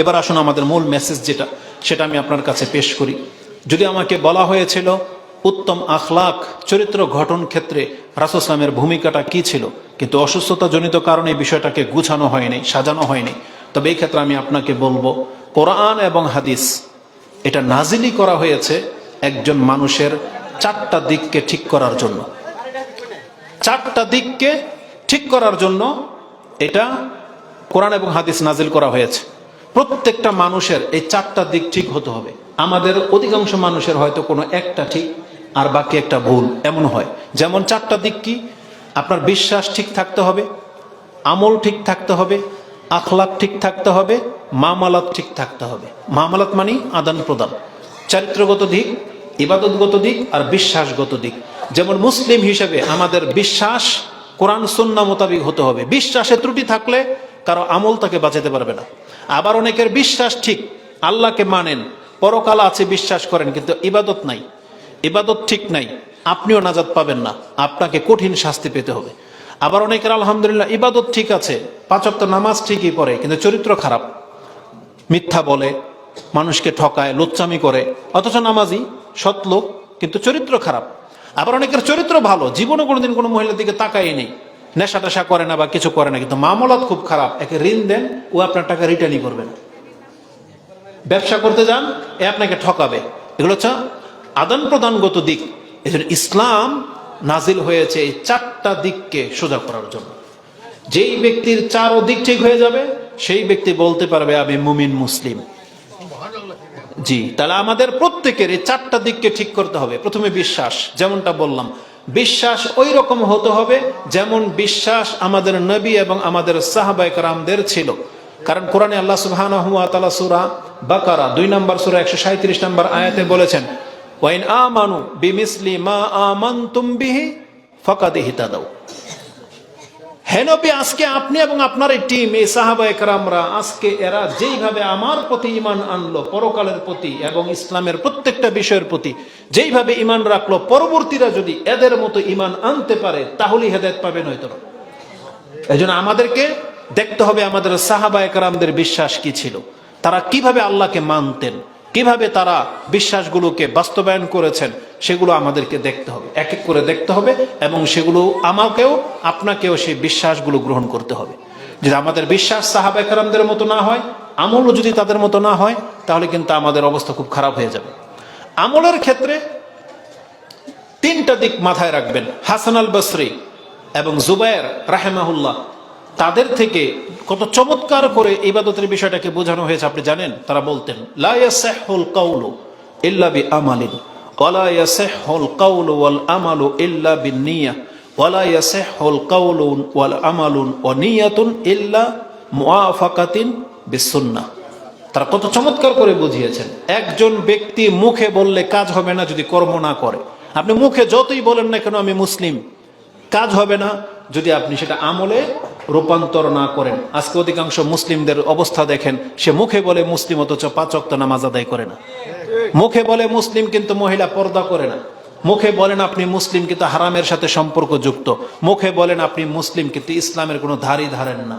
এবার আসুন আমাদের মূল মেসেজ যেটা, সেটা আমি আপনার কাছে পেশ করি। যদি আমাকে বলা হয়েছিল, উত্তম আখলাক, চরিত্র গঠন ক্ষেত্রে রাসুসলামের ভূমিকাটা কি ছিল? কিন্তু অসুস্থতা জনিত কারণে বিষয়টাকে গুছানো হয়নি, সাজানো হয়নি। তবে এই ক্ষেত্রে আমি আপনাকে বলব, কোরআন এবং হাদিস, এটা নাজিলি করা হয়েছে একজন মানুষের চারটা দিককে ঠিক করার জন্য। চারটা দিককে ঠিক করার জন্য এটা কোরআন এবং হাদিস নাজিল করা হয়েছে। প্রত্যেকটা মানুষের এই চারটা দিক ঠিক হতে হবে। আমাদের অধিকাংশ মানুষের হয়তো কোনো একটা ঠিক আর বাকি একটা ভুল এমন হয়। যেমন চারটা দিক কি? আপনার বিশ্বাস ঠিক থাকতে হবে, আমল ঠিক থাকতে হবে আখলাক ঠিক থাকতে হবে, মামালাত ঠিক থাকতে হবে। মামালাত মানে আদান প্রদান। চারিত্রগত দিক, ইবাদতগত দিক আর বিশ্বাসগত দিক। যেমন মুসলিম হিসেবে আমাদের বিশ্বাস কোরআন সন্না মোতাবিক হতে হবে। বিশ্বাসে ত্রুটি থাকলে কারও আমল তাকে বাঁচাতে পারবে না। আবার অনেকের বিশ্বাস ঠিক, আল্লাহকে মানেন, পরকাল আছে বিশ্বাস করেন, কিন্তু ইবাদত নাই। ইবাদত ঠিক নাই, আপনিও নাজাদ পাবেন না, আপনাকে কঠিন শাস্তি পেতে হবে। আবার অনেকের আলহামদুলিল্লাহ ইবাদত ঠিক আছে পাঁচক্ত নামাজ ঠিকই পড়ে, কিন্তু চরিত্র খারাপ। মিথ্যা বলে, মানুষকে ঠকায়, লোচ্চামি করে, অথচ নামাজি সৎ লোক, কিন্তু চরিত্র খারাপ। আবার অনেকের চরিত্র ভালো, জীবনে কোনোদিন কোনো মহিলার দিকে তাকাই নেই। নেশা টেশা করে না বা কিছু করে না, কিন্তু মামলাত খুব খারাপ। একে ঋণ দেন, ও আপনার টাকা রিটার্নই করবে না। ব্যবসা করতে যান, এ আপনাকে ঠকাবে। এগুলো হচ্ছে আদান প্রদানগত দিক। এই ইসলাম নাজিল হয়েছে এই চারটা দিককে সোজা করার জন্য। যেই ব্যক্তির চারও দিক ঠিক হয়ে যাবে, সেই ব্যক্তি বলতে পারবে, আমি মুমিন মুসলিম। জি, তাহলে আমাদের প্রত্যেকের এই চারটা দিককে ঠিক করতে হবে। প্রথমে বিশ্বাস, যেমনটা বললাম বিশ্বাস ওই রকম হতে হবে যেমন বিশ্বাস আমাদের নবী এবং আমাদের সাহাবাইকরামদের ছিল। কারণ কোরআনে আল্লাহ সুবাহ সুরা বাকারা, দুই নম্বর সুরা একশো সাঁত্রিশ নম্বর আয়াতে বলেছেন, ওয়াইন আ আমানু বিমিসলি মা আমানতুম বিহি ফাকাদ ইহতাদাউ। হেনবি আজকে আপনি এবং আপনার এই টিম এই সাহাবা একরামরা আজকে এরা যেইভাবে আমার প্রতি ইমান আনলো, পরকালের প্রতি এবং ইসলামের প্রত্যেকটা বিষয়ের প্রতি, যেইভাবে ইমান রাখল, পরবর্তীরা যদি এদের মতো ইমান আনতে পারে, তাহলেই হেদায়ত পাবে নয়তো না। এই আমাদেরকে দেখতে হবে আমাদের সাহাবা একরামদের বিশ্বাস কি ছিল। তারা কীভাবে আল্লাহকে মানতেন, কীভাবে তারা বিশ্বাসগুলোকে বাস্তবায়ন করেছেন সেগুলো আমাদেরকে দেখতে হবে। এক এক করে দেখতে হবে এবং সেগুলো আমাকেও, আপনাকেও সেই বিশ্বাসগুলো গ্রহণ করতে হবে। যদি আমাদের বিশ্বাস সাহাবা একরামদের মতো না হয়, আমলও যদি তাদের মতো না হয়, তাহলে কিন্তু আমাদের অবস্থা খুব খারাপ হয়ে যাবে। আমলের ক্ষেত্রে তিনটা দিক মাথায় রাখবেন। হাসান আল বসরি এবং জুবায়ের রাহেমাহুল্লাহ, তাদের থেকে কত চমৎকার করে ইবাদতের বিষয়টাকে বোঝানো হয়েছে, আপনি জানেন? তারা বলতেন, লা ইয়াসিহুল কাউলু ইল্লা বি আমালিন ওয়ালা يصح القول والعمل الا ইল্লা ولا يصح القول والعمل ওয়াল الا موافقه بالسنه তারা কত চমৎকার করে বুঝিয়েছেন। একজন ব্যক্তি মুখে বললে কাজ হবে না যদি কর্ম না করে। আপনি মুখে যতই বলেন না কেন আমি মুসলিম। কাজ হবে না যদি আপনি সেটা আমলে রূপান্তর না করেন, আজকে অধিকাংশ মুসলিমদের অবস্থা দেখেন, সে মুখে বলে মুসলিম অথচ পাচক নামাজ আদায় করে না। মুখে বলে মুসলিম কিন্তু মহিলা পর্দা করে না। মুখে বলেন আপনি মুসলিম কিন্তু হারামের সাথে সম্পর্ক যুক্ত মুখে বলেন আপনি মুসলিম কিন্তু ইসলামের কোনো ধারই ধারেন না।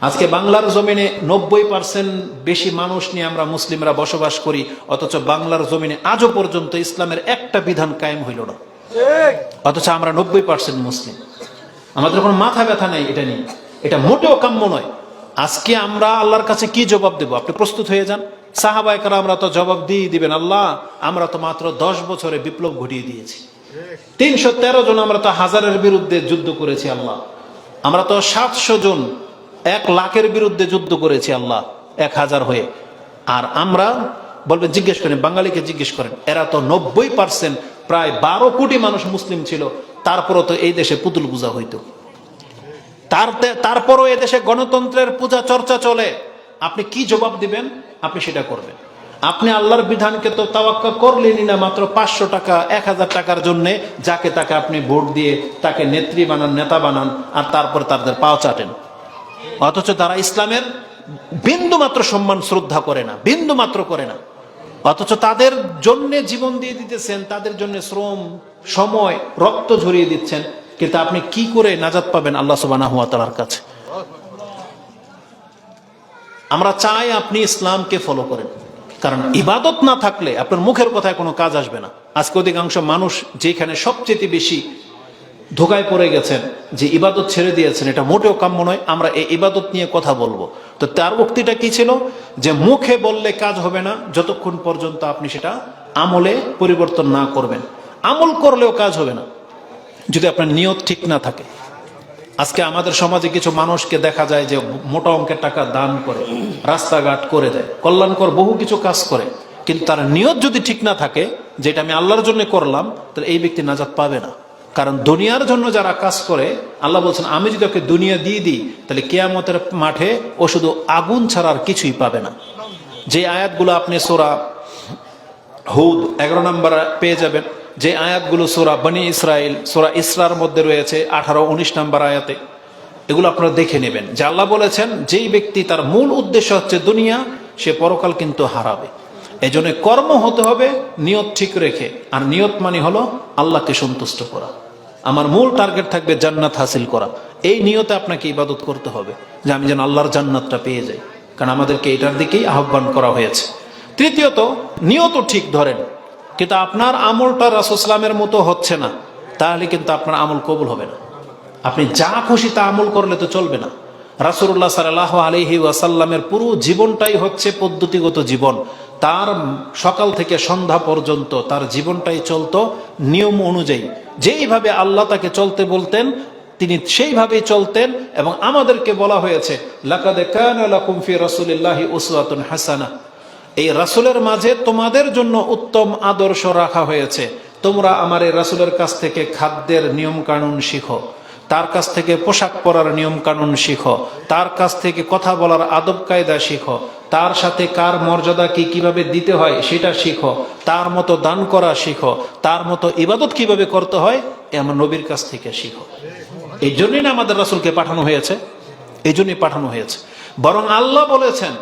আজকে বাংলার জমিনে নব্বই পার্সেন্ট বেশি মানুষ নিয়ে আমরা মুসলিমরা বসবাস করি, অথচ বাংলার জমিনে আজও পর্যন্ত ইসলামের একটা বিধান কায়েম হইল না। অথচ আমরা নব্বই পার্সেন্ট মুসলিম। আমাদের কোনো মাথা ব্যথা নেই, এটা নিয়ে। এটা মোটেও কাম্য নয়। আজকে আমরা আল্লাহর কাছে কি জবাব দেব? আপনি প্রস্তুত হয়ে যান। সাহাবাইকার আমরা তো জবাব দিয়ে দিবেন, আল্লাহ, আমরা তো মাত্র দশ বছরে বিপ্লব ঘটিয়ে দিয়েছি। তিনশো তেরো জন আমরা তো হাজারের বিরুদ্ধে যুদ্ধ করেছি, আল্লাহ। আমরা তো সাতশো জন, এক লাখের বিরুদ্ধে যুদ্ধ করেছি, আল্লাহ, এক হাজার হয়ে। আর আমরা, বলবেন, জিজ্ঞেস করেন, বাঙালিকে জিজ্ঞেস করেন, এরা তো নব্বই পার্সেন্ট, প্রায় বারো কোটি মানুষ মুসলিম ছিল। তারপরও তো এই দেশে পুতুল পূজা হইত। তার তারপরও এদেশে গণতন্ত্রের পূজা চর্চা চলে। আপনি কি জবাব দিবেন? আপনি সেটা করবেন। আপনি আল্লাহর বিধানকে তো তাওয়াক্কা করলেনই না, মাত্র পাঁচশো টাকা, এক হাজার টাকার জন্য যাকে তাকে আপনি ভোট দিয়ে তাকে নেত্রী বানান, নেতা বানান, আর তারপর তাদের পাও চাটেন। অথচ তারা ইসলামের বিন্দু মাত্র সম্মান, শ্রদ্ধা করে না বিন্দু মাত্র করে না। অথচ তাদের জন্য জীবন দিয়ে দিতেছেন, তাদের জন্য শ্রম, সময়, রক্ত ঝরিয়ে দিচ্ছেন। কিন্তু আপনি কি করে নাজাত পাবেন আল্লাহ সুবাহ কাছে? আমরা চাই আপনি ইসলামকে ফলো করেন। কারণ ইবাদত না থাকলে আপনার মুখের কথায় কোনো কাজ আসবে না। আজকে অধিকাংশ মানুষ যেখানে সবচেয়ে বেশি ধোকায় পড়ে গেছেন, যে ইবাদত ছেড়ে দিয়েছেন, এটা মোটেও কাম্য নয়, আমরা এই ইবাদত নিয়ে কথা বলব। তো তার উক্তিটা কি ছিল? যে মুখে বললে কাজ হবে না, যতক্ষণ পর্যন্ত আপনি সেটা আমলে পরিবর্তন না করবেন। আমল করলেও কাজ হবে না, যদি আপনার নিয়ত ঠিক না থাকে। আজকে আমাদের সমাজে কিছু মানুষকে দেখা যায় যে মোটা অঙ্কের টাকা দান করে, রাস্তাঘাট করে দেয়, কল্যাণকর বহু কিছু কাজ করে, কিন্তু তার নিয়ত যদি ঠিক না থাকে, যেটা আমি আল্লাহর জন্য করলাম, তাহলে এই ব্যক্তি নাজাত পাবে না। কারণ দুনিয়ার জন্য যারা কাজ করে, আল্লাহ বলছেন, আমি যদি ওকে দুনিয়া দিয়ে দিই, তাহলে কেয়ামতের মাঠে ও শুধু আগুন ছাড়া আর কিছুই পাবে না। যে আয়াতগুলো আপনি সোরা হুদ এগারো নম্বর পেয়ে যাবেন। যে আয়াতগুলো সোরা বনি ইসরায়েল সোরা ইসরার মধ্যে রয়েছে, আঠারো, উনিশ নম্বর আয়াতে, এগুলো আপনারা দেখে নেবেন। যে আল্লাহ বলেছেন, যেই ব্যক্তি তার মূল উদ্দেশ্য হচ্ছে দুনিয়া, সে পরকাল কিন্তু হারাবে। এই জন্য কর্ম হতে হবে, নিয়ত ঠিক রেখে। আর নিয়ত মানে হলো আল্লাহকে সন্তুষ্ট করা। আমার মূল টার্গেট থাকবে জান্নাত হাসিল করা। এই নিয়তে আপনাকে ইবাদত করতে হবে, যে আমি যেন আল্লাহর জান্নাতটা পেয়ে যাই। কারণ আমাদেরকে এটার দিকেই আহ্বান করা হয়েছে। তৃতীয়ত, নিয়ত ঠিক ধরেন, কিন্তু আপনার আমলটা রাসুসলামের মতো হচ্ছে না, তাহলে কিন্তু আপনার আমল কবুল হবে না। আপনি যা খুশি তা আমল করলে তো চলবে না। রাসুল্লাহ সাল্লাহ আলহি ওয়াসাল্লামের পুরো জীবনটাই হচ্ছে পদ্ধতিগত জীবন। তার সকাল থেকে সন্ধ্যা পর্যন্ত তার জীবনটাই চলতো নিয়ম অনুযায়ী। যেইভাবে আল্লাহ তাকে চলতে বলতেন, তিনি সেইভাবেই চলতেন এবং আমাদেরকে বলা হয়েছে, লাকাদে হাসানা। এই রাসূলের মাঝে তোমাদের জন্য উত্তম আদর্শ রাখা হয়েছে। তোমরা আমার এই রাসূলের কাছ থেকে খাদ্যের নিয়ম কানুন শিখো, তার কাছ থেকে পোশাক পরার নিয়ম কানুন শিখো, তার কাছ থেকে কথা বলার আদব কায়দা শিখো তার সাথে কার মর্যাদা কি কীভাবে দিতে হয় সেটা শিখো, তার মতো দান করা শিখো, তার মতো ইবাদত কীভাবে করতে হয় এ আমার নবীর কাছ থেকে শিখো। এই জন্যই না আমাদের রাসূলকে পাঠানো হয়েছে। এই জন্যই পাঠানো হয়েছে। বরং আল্লাহ বলেছেন,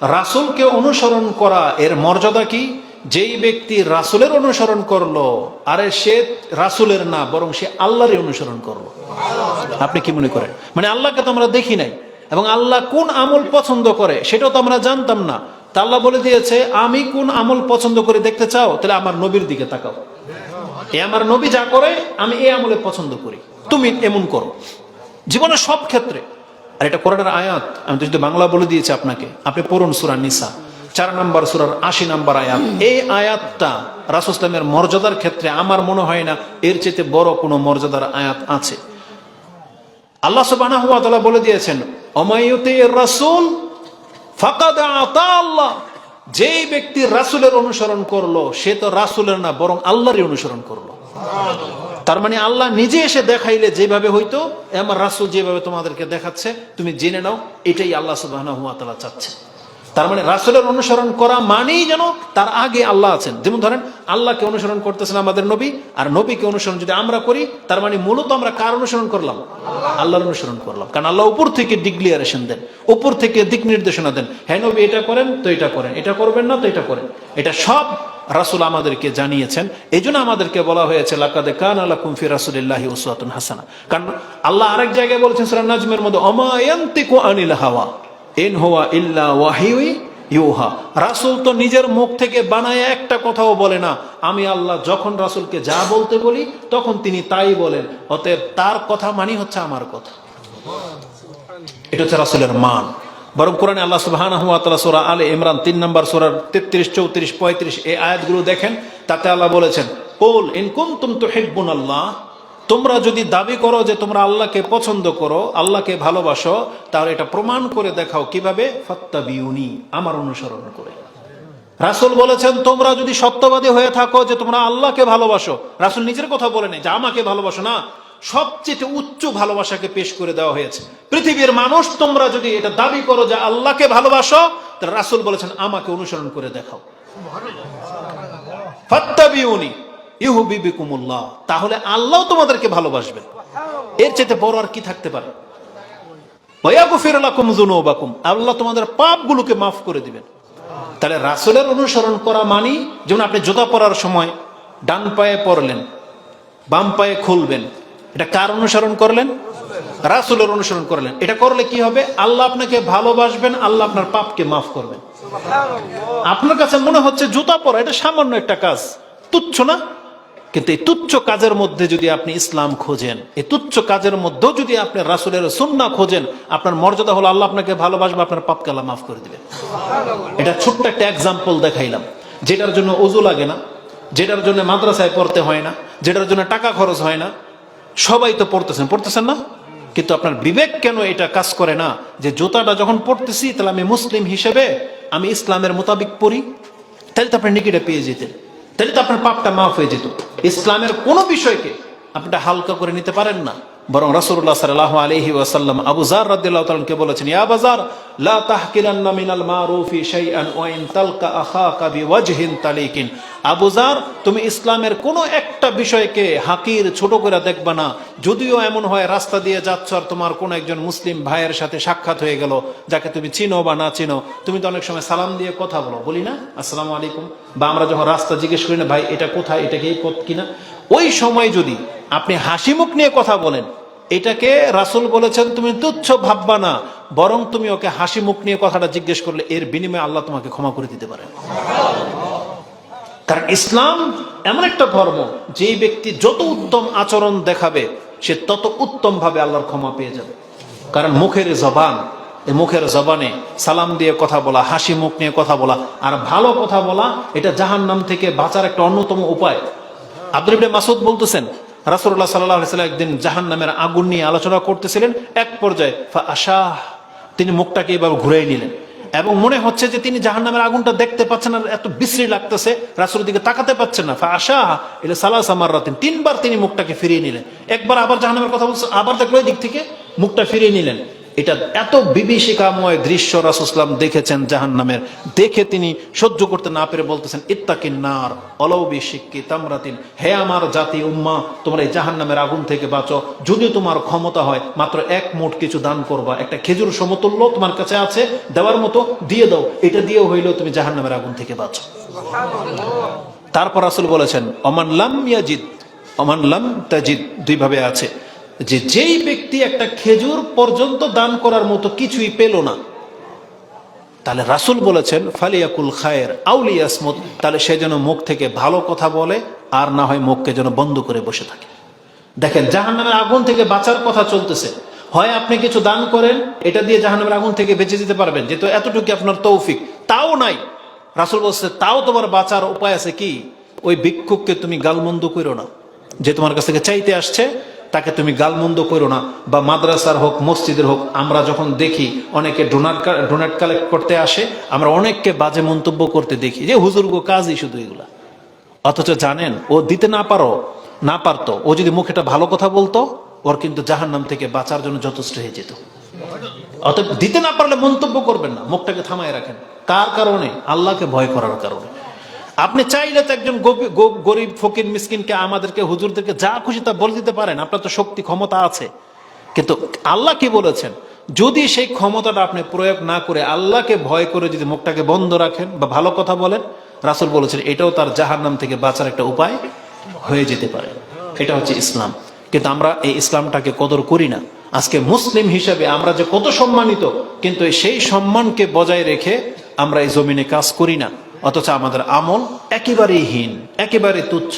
রাসূলকে অনুসরণ করা এর মর্যাদা কি? যেই ব্যক্তি রাসূলের অনুসরণ করল, আরে সে রাসূলের না, বরং সে আল্লাহরই অনুসরণ করল। আপনি কি মনে করেন? মানে আল্লাহকে তো আমরা দেখি নাই। এবং আল্লাহ কোন আমল পছন্দ করে সেটাও তো আমরা জানতাম না। তা আল্লাহ বলে দিয়েছে, আমি কোন আমল পছন্দ করে দেখতে চাও? তাহলে আমার নবীর দিকে তাকাও। এ আমার নবী যা করে, আমি এই আমলে পছন্দ করি। তুমি এমন করো। জীবনের সব ক্ষেত্রে, আর এটা কোরআনের আয়াত, আমি তো যদি বাংলা বলে দিয়েছি আপনাকে। আপনি পড়ুন সুরা নিসা, চার নম্বর সুরার আশি নম্বর আয়াত। এই আয়াতটা রাসুসলামের মর্যাদার ক্ষেত্রে আমার মনে হয় না এর চেয়ে বড় কোনো মর্যাদার আয়াত আছে। আল্লাহ সুবাহ বলে দিয়েছেন অমায়ুতে রাসুল আল্লাহ। যেই ব্যক্তি রাসুলের অনুসরণ করল, সে তো রাসুলের না, বরং আল্লাহরই অনুসরণ করল। তার মানে আল্লাহ নিজে এসে দেখাইলে যেভাবে হইতো আমার রাসুল যেভাবে তোমাদেরকে দেখাচ্ছে, তুমি জেনে নাও, এটাই আল্লাহ সুবাহ চাচ্ছে। তার মানে রাসুলের অনুসরণ করা মানেই যেন তার আগে আল্লাহ আছেন। যেমন ধরেন, আল্লাহকে অনুসরণ করতেছেন আমাদের নবী, আর নবীকে অনুসরণ যদি আমরা করি, তার মানে মূলত আমরা কার অনুসরণ করলাম? আল্লাহর অনুসরণ করলাম। কারণ আল্লাহ উপর থেকে ডিক্লিয়ারেশন দেন, উপর থেকে দিক নির্দেশনা দেন। হ্যাঁ নবী এটা করেন, তো এটা করেন। এটা করবেন না, তো এটা করেন। এটা সব রাসুল আমাদেরকে জানিয়েছেন। এই জন্য আমাদেরকে বলা হয়েছে, লাকাদে কান আল্লাহ কুমফি উসওয়াতুন হাসানা। কারণ আল্লাহ আরেক জায়গায় বলেছেন, সূরা নাজমের মধ্যে অমায়ান্তিকু আনিল হাওয়া। ইন হুয়া ইল্লা ওয়াহিউই ইউহা। রাসুল তো নিজের মুখ থেকে বানায় একটা কথাও বলে না। আমি আল্লাহ যখন রাসুলকে যা বলতে বলি, তখন তিনি তাই বলেন। অতএব তার কথা মানি হচ্ছে আমার কথা। এটা হচ্ছে রাসুলের মান। বরং কোরআনে আল্লাহ তাআলা সূরা আলে ইমরান তিন নম্বর সূরার 33 34 35 এই আয়াতগুলো দেখেন, তাতে আল্লাহ বলেছেন, কুল ইন কুনতুম তুহিব্বুনাল্লাহ। তোমরা যদি দাবি করো যে তোমরা আল্লাহকে পছন্দ করো, আল্লাহকে ভালোবাসো, তাহলে এটা প্রমাণ করে দেখাও কীভাবে? ফাত্তাবিউনি, আমার অনুসরণ করে। রাসুল বলেছেন, তোমরা যদি সত্যবাদী হয়ে থাকো যে তোমরা আল্লাহকে ভালোবাসো, রাসুল নিজের কথা বলে নেই যে আমাকে ভালোবাসো না, সবচেয়ে উচ্চ ভালোবাসাকে পেশ করে দেওয়া হয়েছে। পৃথিবীর মানুষ, তোমরা যদি এটা দাবি করো যে আল্লাহকে ভালোবাসো, তাহলে রাসুল বলেছেন, আমাকে অনুসরণ করে দেখাও। ফাত্তাবিউনি ইহুবিবিকুমুল্লাহ তাহলে আল্লাহ তোমাদেরকে ভালোবাসবেন। এর চেয়ে বড় আর কি থাকতে পারে? আল্লাহ তোমাদের পাপগুলোকে মাফ করে দিবেন। তাহলে রাসুলের অনুসরণ করা মানি যেমন আপনি জোতা পরার সময় ডান পায়ে পরলেন, বাম পায়ে খুলবেন, এটা কার অনুসরণ করলেন? রাসুলের অনুসরণ করলেন। এটা করলে কি হবে? আল্লাহ আপনাকে ভালোবাসবেন, আল্লাহ আপনার পাপকে মাফ করবেন। আপনার কাছে মনে হচ্ছে জুতা পরা, এটা সামান্য একটা কাজ, তুচ্ছ না? কিন্তু এই তুচ্ছ কাজের মধ্যে যদি আপনি ইসলাম খোঁজেন, এই তুচ্ছ কাজের মধ্যেও যদি আপনি রাসুলের সুন্না খোঁজেন, আপনার মর্যাদা হলো আল্লাহ আপনাকে ভালোবাসবে, আপনার পাপকে আল্লাহ মাফ করে দিবে। এটা ছোট্ট একটা এক্সাম্পল দেখাইলাম, যেটার জন্য অজু লাগে না, যেটার জন্য মাদ্রাসায় পড়তে হয় না, যেটার জন্য টাকা খরচ হয় না। সবাই তো পড়তেছেন পড়তেছেন না? কিন্তু আপনার বিবেক কেন এটা কাজ করে না? যে জুতাটা যখন পড়তেছি, তাহলে আমি মুসলিম হিসেবে আমি ইসলামের মোতাবিক পড়ি। তাহলে তো আপনার নিকিটা পেয়ে যেতেন। তাহলে তো আপনার পাপটা মাফ হয়ে যেত। ইসলামের কোনো বিষয়কে আপনি হালকা করে নিতে পারেন না। বরং রাসূলুল্লাহ সাল্লাল্লাহু আলাইহি ওয়াসাল্লাম আবু জার রাদিয়াল্লাহু তাআলাকে বলেছেন, ইয়া বাজার, লা তাহকিরান্না মিনাল মারুফি শাইআন ওয়া ইন তালকা আখাকা তালিকিন। আবু তুমি ইসলামের কোনো একটা বিষয়কে হাকির ছোট করে দেখবা না। যদিও এমন হয়, রাস্তা দিয়ে যাচ্ছ আর তোমার কোন একজন মুসলিম ভাইয়ের সাথে সাক্ষাৎ হয়ে গেল, যাকে তুমি চিনো বা না চিনো, তুমি তো অনেক সময় সালাম দিয়ে কথা বলো। বলি না, আসসালামু আলাইকুম। বা আমরা যখন রাস্তা জিজ্ঞেস করি না, ভাই, এটা কোথায়? এটা কি কিনা? ওই সময় যদি আপনি হাসি মুখ নিয়ে কথা বলেন। এটাকে রাসুল বলেছেন, তুমি তুচ্ছ ভাববা না, বরং তুমি ওকে হাসি মুখ নিয়ে কথাটা জিজ্ঞেস করলে এর বিনিময়ে আল্লাহ তোমাকে ক্ষমা করে দিতে পারেন। কারণ ইসলাম এমন একটা ধর্ম, যেই ব্যক্তি যত উত্তম আচরণ দেখাবে, সে তত উত্তম ভাবে আল্লাহর ক্ষমা পেয়ে যাবে। কারণ মুখের জবান মুখের জবানে সালাম দিয়ে কথা বলা হাসি মুখ নিয়ে কথা বলা, আর ভালো কথা বলা, এটা জাহান নাম থেকে বাঁচার একটা অন্যতম উপায়। আব্দুল মাসুদ বলতেছেন রাসূলুল্লাহ সাল্লাহ সাল্লাম একদিন জাহান নামের আগুন নিয়ে আলোচনা করতেছিলেন। এক পর্যায়ে ফা আশাহ, তিনি মুখটাকে এভাবে ঘুরে নিলেন এবং মনে হচ্ছে যে তিনি জাহান নামের আগুনটা দেখতে পাচ্ছেন আর এত বিশ্রী লাগতেছে রাসুল দিকে তাকাতে পাচ্ছেন না। ফা আশা এটা সালাস আমার রাতেন তিনবার তিনি মুখটাকে ফিরিয়ে নিলেন। একবার আবার জাহান নামের কথা বলছে, আবার দেখল দিক থেকে মুখটা ফিরিয়ে নিলেন। এটা এত বিভীষিকাময় দৃশ্য রাসুসলাম দেখেছেন জাহান নামের দেখে তিনি সহ্য করতে না পেরে বলতেছেন ইত্তাকিন নার অলৌবি শিক্ষি তামরাতিন। হে আমার জাতি, উম্মা, তোমরা এই জাহান নামের আগুন থেকে বাঁচো। যদি তোমার ক্ষমতা হয়, মাত্র এক মুঠ কিছু দান করবা। একটা খেজুর সমতুল্য তোমার কাছে আছে, দেওয়ার মতো দিয়ে দাও। এটা দিয়ে হইলেও তুমি জাহান নামের আগুন থেকে বাঁচো। তারপর রাসুল বলেছেন, অমান লাম ইয়াজিদ, অমান লাম তাজিদ। দুইভাবে আছে। যে যেই ব্যক্তি একটা খেজুর পর্যন্ত দান করার মতো কিছুই পেল না, তাহলে রাসুল বলেছেন, ফালিয়াকুল খায়ের আউলিয়াসমত তাহলে সে যেন মুখ থেকে ভালো কথা বলে, আর না হয় মুখকে যেন বন্ধ করে বসে থাকে। দেখেন, জাহান্নামের আগুন থেকে বাঁচার কথা চলতেছে। হয় আপনি কিছু দান করেন, এটা দিয়ে জাহান্নামের আগুন থেকে বেঁচে যেতে পারবেন যেহেতু এতটুকু আপনার তৌফিক, তাও নাই। রাসুল বলছে, তাও তোমার বাঁচার উপায় আছে কি? ওই ভিক্ষুককে তুমি গালমন্দ করো না, যে তোমার কাছ থেকে চাইতে আসছে তাকে তুমি গালমন্দ করো না, বা মাদ্রাসার হোক, মসজিদের হোক, আমরা যখন দেখি অনেকে ডোনার ডোনেট কালেক্ট করতে আসে, আমরা অনেককে বাজে মন্তব্য করতে দেখি যে, হুজুর গো, কাজই শুধু এগুলা। অথচ জানেন, ও দিতে না পারো, না পারতো, ও যদি মুখে একটা ভালো কথা বলতো, ওর কিন্তু জাহান নাম থেকে বাঁচার জন্য যথেষ্ট হয়ে যেত। অতএব দিতে না পারলে মন্তব্য করবেন না, মুখটাকে থামায় রাখেন। কার কারণে? আল্লাহকে ভয় করার কারণে। আপনি চাইলে তো একজন গরিব, ফকির, মিসকিনকে আমাদেরকে, হুজুরদেরকে যা খুশি তা বলে দিতে পারেন। আপনার তো শক্তি, ক্ষমতা আছে। কিন্তু আল্লাহ কি বলেছেন? যদি সেই ক্ষমতাটা আপনি প্রয়োগ না করে আল্লাহকে ভয় করে যদি মুখটাকে বন্ধ রাখেন বা ভালো কথা বলেন, রাসুল বলেছেন এটাও তার জাহার নাম থেকে বাঁচার একটা উপায় হয়ে যেতে পারে। এটা হচ্ছে ইসলাম। কিন্তু আমরা এই ইসলামটাকে কদর করি না। আজকে মুসলিম হিসেবে আমরা যে কত সম্মানিত, কিন্তু সেই সম্মানকে বজায় রেখে আমরা এই জমিনে কাজ করি না। অথচ আমাদের আমল একেবারেই হীন একেবারে তুচ্ছ।